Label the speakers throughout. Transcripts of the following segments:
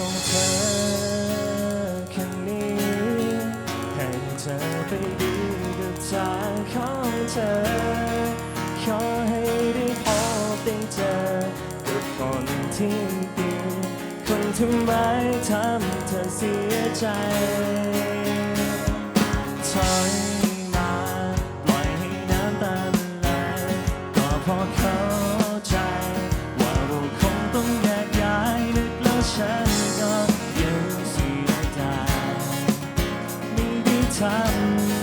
Speaker 1: ขอ
Speaker 2: งเธอแค่นี้ให้เธอไปดีกับทางของเธอ ขอให้ได้พบได้เจอกับคนที่ดีคนที่ไม่ทำเธอเสียใจถอย time.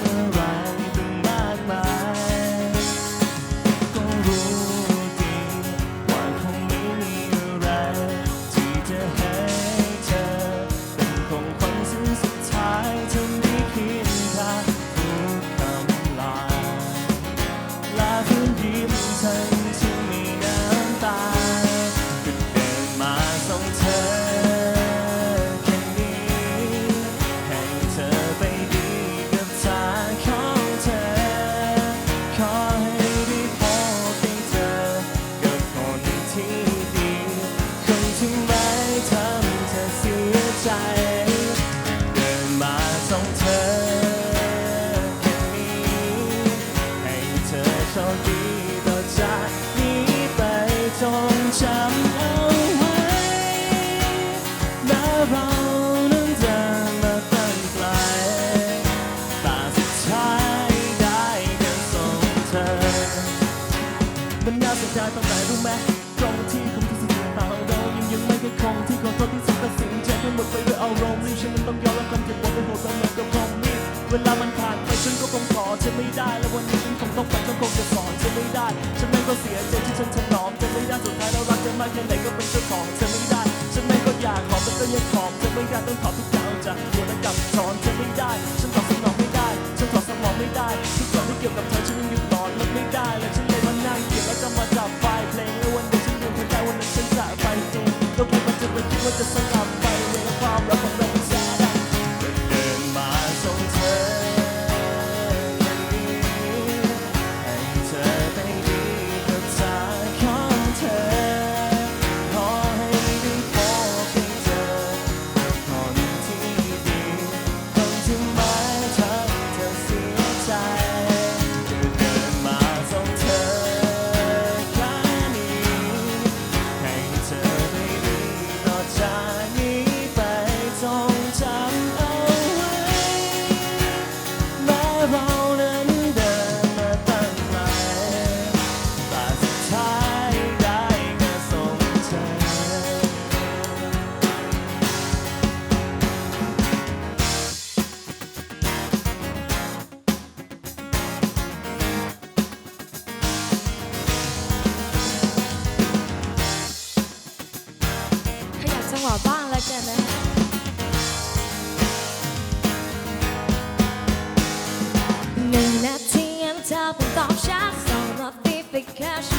Speaker 2: ไปด้วยอารมณ์ฉันมันต้องยอมรับความเจ็บปวดในหัวใจเหมือนกับคอมมีเวลามันผ่านไปฉันก็คงขอเธอไม่ได้ และวันนี้ฉันคงต้องไปฉันคงจะสอนเธอไม่ได้ ฉันไม่ก็เสียใจที่ฉันถนอมเธอไม่ได้สุดท้ายแล้วรักเธอมากแค่ไหนก็เป็นเจ้าของเธอไม่ได้ ฉันไม่ก็อยากขอแต่ก็ยังขอเธอไม่ได้ต้องขอทุกอย่างจากหัวและกับสอนเธอไม่ได้ ฉันตอบสนองไม่ได้ ฉันตอบสมองไม่ได้ทุกอย่างที่เกี่ยวกับเธอฉันยังยึดหลอนมันไม่ได้และฉัน żadnych dobrze, są notyfikacje.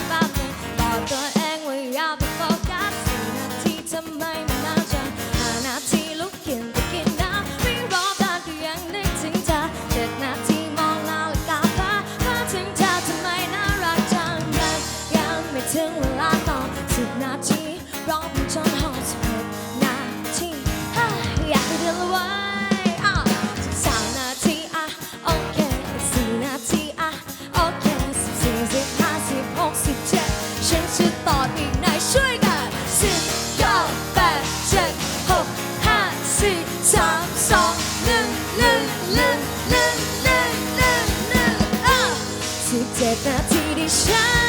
Speaker 2: shine.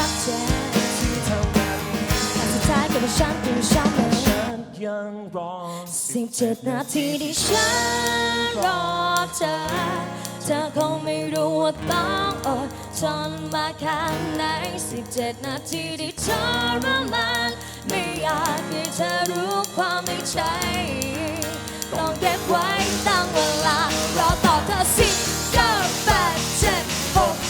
Speaker 2: ชัดเจนที่เท่ากันแต่สุดท้าย
Speaker 1: ก็เป็นฉันเป็นฉัเลย
Speaker 2: ฉันยังรอ
Speaker 1: สิบเจ็ดนาทีที่ฉันรอเธอเธอคงไม่รู้ว่าต้องอดทนมาแค่ไหนสิบเจ็ดนาทีที่ทรมานไม่อยากให้เธอรู้ความในใจต้องเก็บไว้ตั้งเวลารอต่อเธอสิบเก้าแปดเจ็ดหก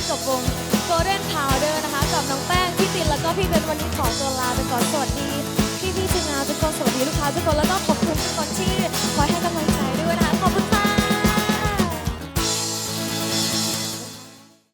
Speaker 1: ก็จบวง Golden Powder นะคะ กับน้องแป้ง พี่ตินแล้วก็พี่เบนวันนี้ขอตัวลาไปก่อนสวัสดี พี่พี่ทีมงานทุกคนสวัสดีลูกค้าทุกคนแล้วก็ขอบคุณทุกคนที่คอยให้กำลังใจ